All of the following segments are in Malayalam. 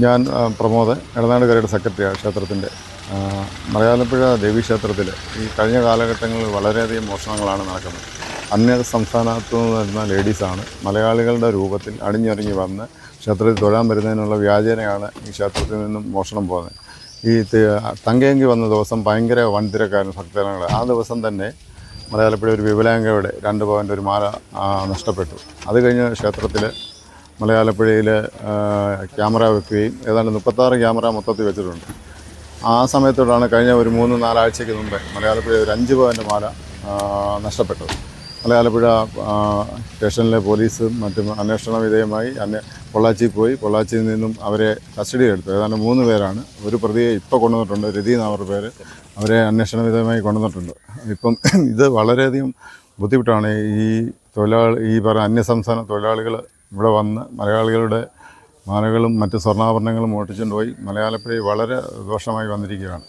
ഞാൻ പ്രമോദ് ഇടനാടുകരയുടെ സെക്രട്ടറിയാണ് ക്ഷേത്രത്തിന്റെ. മലയാളപ്പുഴ ദേവീക്ഷേത്രത്തിൽ ഈ കഴിഞ്ഞ കാലഘട്ടങ്ങളിൽ വളരെയധികം മോഷണങ്ങളാണ് നടക്കുന്നത്. അന്യ സംസ്ഥാനത്തു നിന്ന് വരുന്ന ലേഡീസാണ് മലയാളികളുടെ രൂപത്തിൽ അണിഞ്ഞൊരുങ്ങി വന്ന് ക്ഷേത്രത്തിൽ തൊഴാൻ വരുന്നതിനുള്ള വ്യാജേനയാണ് ഈ ക്ഷേത്രത്തിൽ നിന്നും മോഷണം പോകുന്നത്. ഈ തങ്കയങ്കി വന്ന ദിവസം ഭയങ്കര വൻതിരക്കാരൻ ഭക്തജനങ്ങൾ ആ ദിവസം തന്നെ മലയാളപ്പുഴ ഒരു വിപുലാംഗയുടെ രണ്ട് പവന്റെ ഒരു മാല നഷ്ടപ്പെട്ടു. അത് കഴിഞ്ഞ് ക്ഷേത്രത്തിൽ മലയാളപ്പുഴയിൽ ക്യാമറ വെക്കുകയും ഏതാണ്ട് മുപ്പത്താറ് ക്യാമറ മൊത്തത്തിൽ വെച്ചിട്ടുണ്ട്. ആ സമയത്തോടാണ് കഴിഞ്ഞ ഒരു മൂന്ന് നാലാഴ്ചയ്ക്ക് മുമ്പേ മലയാളപ്പുഴ ഒരു അഞ്ച് പവന്റെ മാല നഷ്ടപ്പെട്ടത്. മലയാളപ്പുഴ സ്റ്റേഷനിലെ പോലീസും മറ്റും അന്വേഷണ വിധേയമായി അന്വേ പൊള്ളാച്ചി പോയി. പൊള്ളാച്ചിയിൽ നിന്നും അവരെ കസ്റ്റഡി എടുത്തു. ഏതാണ്ട് മൂന്ന് പേരാണ്. ഒരു പ്രതിയെ ഇപ്പോൾ കൊണ്ടുവന്നിട്ടുണ്ട്. രതി എന്നവർ പേര്. അവരെ അന്വേഷണ വിധേയമായി കൊണ്ടുവന്നിട്ടുണ്ട്. ഇപ്പം ഇത് വളരെയധികം ബുദ്ധിമുട്ടാണ് ഈ തൊഴിലാളി ഈ പറഞ്ഞ അന്യസംസ്ഥാന തൊഴിലാളികൾ ഇവിടെ വന്ന് മലയാളികളുടെ മാലകളും മറ്റ് സ്വർണാഭരണങ്ങളും മോഷ്ടിച്ചുകൊണ്ട് പോയി മലയാളപ്പുഴ വളരെ ദോഷമായി വന്നിരിക്കുകയാണ്.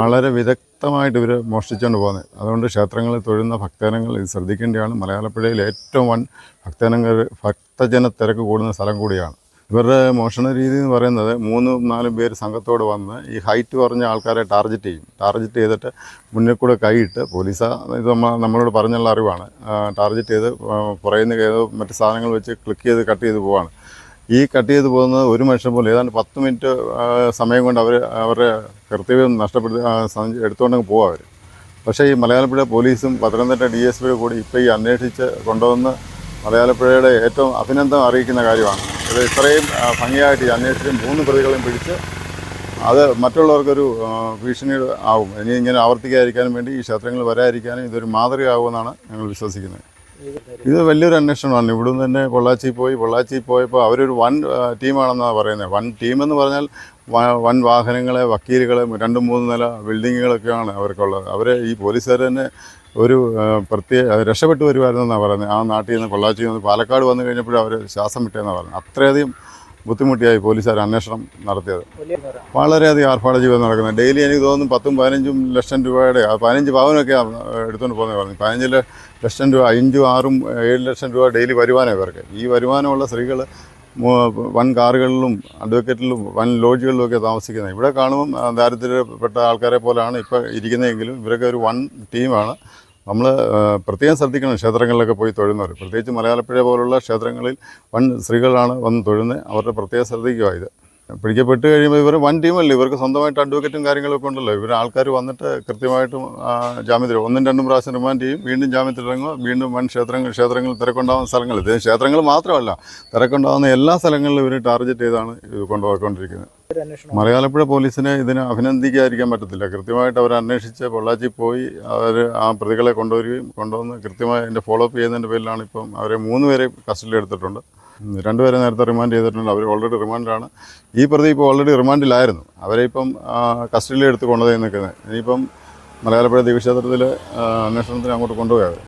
വളരെ വിദഗ്ധമായിട്ട് ഇവർ മോഷ്ടിച്ചുകൊണ്ട് പോകുന്നത്. അതുകൊണ്ട് ക്ഷേത്രങ്ങളിൽ തൊഴുന്ന ഭക്തജനങ്ങൾ ഇത് ശ്രദ്ധിക്കേണ്ടതാണ്. മലയാളപ്പുഴയിൽ ഏറ്റവും വൻ ഭക്തജനങ്ങൾ ഭക്തജന തിരക്ക് കൂടുന്ന സ്ഥലം കൂടിയാണ്. ഇവരുടെ മോഷണ രീതി എന്ന് പറയുന്നത് മൂന്ന് നാലും പേര് സംഘത്തോട് വന്ന് ഈ ഹൈറ്റ് കുറഞ്ഞ ആൾക്കാരെ ടാർഗറ്റ് ചെയ്യും. ടാർഗറ്റ് ചെയ്തിട്ട് മുന്നിൽ കൂടെ കൈയിട്ട് പോലീസ് ഇത് നമ്മളോട് പറഞ്ഞുള്ള അറിവാണ്. ടാർഗറ്റ് ചെയ്ത് പുറയുന്ന ഏതോ മറ്റ് സാധനങ്ങൾ വെച്ച് ക്ലിക്ക് ചെയ്ത് കട്ട് ചെയ്ത് പോവാണ്. ഈ കട്ട് ചെയ്ത് പോകുന്നത് ഒരു മനുഷ്യൻ പോലും ഏതാണ്ട് പത്ത് മിനിറ്റ് സമയം കൊണ്ട് അവർ അവരുടെ കൃത്യം നഷ്ടപ്പെടുത്തി എടുത്തുകൊണ്ടെങ്കിൽ പോകും അവർ പക്ഷേ ഈ മലയാളപ്പുഴ പോലീസും പത്തനംതിട്ട ഡി എസ് പിയുടെ കൂടി ഇപ്പോൾ ഈ അന്വേഷിച്ച് കൊണ്ടുവന്ന് മലയാളപ്പുഴയുടെ ഏറ്റവും അഭിനന്ദനം അറിയിക്കുന്ന കാര്യമാണ്. ഇത് ഇത്രയും ഭംഗിയായിട്ട് അന്വേഷിച്ച് മൂന്ന് പ്രതികളെയും പിടിച്ച് അത് മറ്റുള്ളവർക്കൊരു ഭീഷണി ആവും. ഇനി ഇങ്ങനെ ആവർത്തിക്കാതിരിക്കാനും വേണ്ടി ഈ ക്ഷേത്രങ്ങൾ വരാതിരിക്കാനും ഇതൊരു മാതൃകയാകുമെന്നാണ് ഞങ്ങൾ വിശ്വസിക്കുന്നത്. ഇത് വലിയൊരു അന്വേഷണമാണ്. ഇവിടുന്ന് തന്നെ പൊള്ളാച്ചി പോയി പൊള്ളാച്ചി പോയപ്പോൾ അവരൊരു വൻ ടീമാണെന്നാണ് പറയുന്നത്. വൻ എന്ന് പറഞ്ഞാൽ വൺ വൻ വാഹനങ്ങളെ വക്കീലുകളെ രണ്ടും മൂന്ന് നില ബിൽഡിങ്ങുകളൊക്കെയാണ് അവർക്കുള്ളത്. അവരെ ഈ പോലീസുകാർ തന്നെ ഒരു പ്രത്യേക രക്ഷപ്പെട്ടു വരുമായിരുന്നെന്നാണ് പറയുന്നത്. ആ നാട്ടിൽ നിന്ന് പൊള്ളാച്ചിയിൽ നിന്ന് പാലക്കാട് വന്നു കഴിഞ്ഞപ്പോഴും അവർ ശ്വാസം വിട്ടേന്നാണ് പറയുന്നത്. അത്രയധികം ബുദ്ധിമുട്ടിയായി പോലീസുകാർ അന്വേഷണം നടത്തിയത്. വളരെയധികം ആർഭാട ജീവിതം നടക്കുന്നത്. ഡെയിലി എനിക്ക് തോന്നുന്നു പത്തും പതിനഞ്ചും ലക്ഷം രൂപയുടെ പതിനഞ്ച് പവനൊക്കെ എടുത്തുകൊണ്ട് പോകുന്നത് പറഞ്ഞു പതിനഞ്ച് ലക്ഷം രൂപ അഞ്ചും ആറും ഏഴ് ലക്ഷം രൂപ ഡെയിലി വരുമാനം ഇവർക്ക്. ഈ വരുമാനമുള്ള സ്ത്രീകൾ വൻ കാറുകളിലും അഡ്വക്കേറ്റിലും വൻ ലോഡ്ജുകളിലും ഒക്കെ താമസിക്കുന്നത്. ഇവിടെ കാണുമ്പം ദാരിദ്ര്യപ്പെട്ട ആൾക്കാരെ പോലെയാണ് ഇപ്പോൾ ഇരിക്കുന്നതെങ്കിലും ഇവരൊക്കെ ഒരു വൺ ടീമാണ്. നമ്മൾ പ്രത്യേകം ശ്രദ്ധിക്കണം ക്ഷേത്രങ്ങളിലൊക്കെ പോയി തൊഴുന്നവർ. പ്രത്യേകിച്ച് മലയാളപ്പുഴ പോലുള്ള ക്ഷേത്രങ്ങളിൽ വൻ സ്ത്രീകളാണ് വന്ന് തൊഴുന്നത്. അവരുടെ പ്രത്യേകം ശ്രദ്ധിക്കുക ഇത്. പിടിക്കപ്പെട്ട് കഴിയുമ്പോൾ ഇവർ വൺ ടീമല്ലേ? ഇവർക്ക് സ്വന്തമായിട്ട് അഡ്വക്കേറ്റും കാര്യങ്ങളൊക്കെ ഉണ്ടല്ലോ. ഇവർ ആൾക്കാർ വന്നിട്ട് കൃത്യമായിട്ടും ജാമ്യത്തിൽ ഒന്നും രണ്ടും പ്രാവശ്യം റിമാൻഡ് ചെയ്യും. വീണ്ടും ജാമ്യത്തിൽ ഇറങ്ങുക വീണ്ടും വൺ ക്ഷേത്രങ്ങൾ ക്ഷേത്രങ്ങൾ തിരക്കുണ്ടാകുന്ന സ്ഥലങ്ങൾ ഇത് ക്ഷേത്രങ്ങൾ മാത്രമല്ല തിരക്കുണ്ടാകുന്ന എല്ലാ സ്ഥലങ്ങളിലും ഇവർ ടാർഗറ്റ് ചെയ്താണ് ഇത് കൊണ്ടുപോയിക്കൊണ്ടിരിക്കുന്നത്. മലയാളപ്പുഴ പോലീസിനെ ഇതിനെ അഭിനന്ദിക്കാതിരിക്കാൻ പറ്റത്തില്ല. കൃത്യമായിട്ട് അവർ അന്വേഷിച്ച് പൊള്ളാച്ചി പോയി അവർ ആ പ്രതികളെ കൊണ്ടുവരികയും കൊണ്ടുവന്ന് കൃത്യമായി അതിന്റെ ഫോളോ അപ്പ് ചെയ്യുന്നതിന്റെ പേരിലാണ് ഇപ്പം അവരെ മൂന്ന് പേരെ കസ്റ്റഡിയിൽ എടുത്തിട്ടുണ്ട് രണ്ടുപേരെ നേരത്തെ റിമാൻഡ് ചെയ്തിട്ടുണ്ട്. അവർ ഓൾറെഡി റിമാൻഡിലാണ് ഈ പ്രതി ഇപ്പോൾ ഓൾറെഡി റിമാൻഡിലായിരുന്നു അവരെ ഇപ്പം കസ്റ്റഡിയിൽ എടുത്ത് കൊണ്ടുപോയി നിൽക്കുന്നത് ഇനിയിപ്പം മലയാളപ്പുഴ ദേവീക്ഷേത്രത്തിൽ അന്വേഷണത്തിന് അങ്ങോട്ട് കൊണ്ടുപോയത്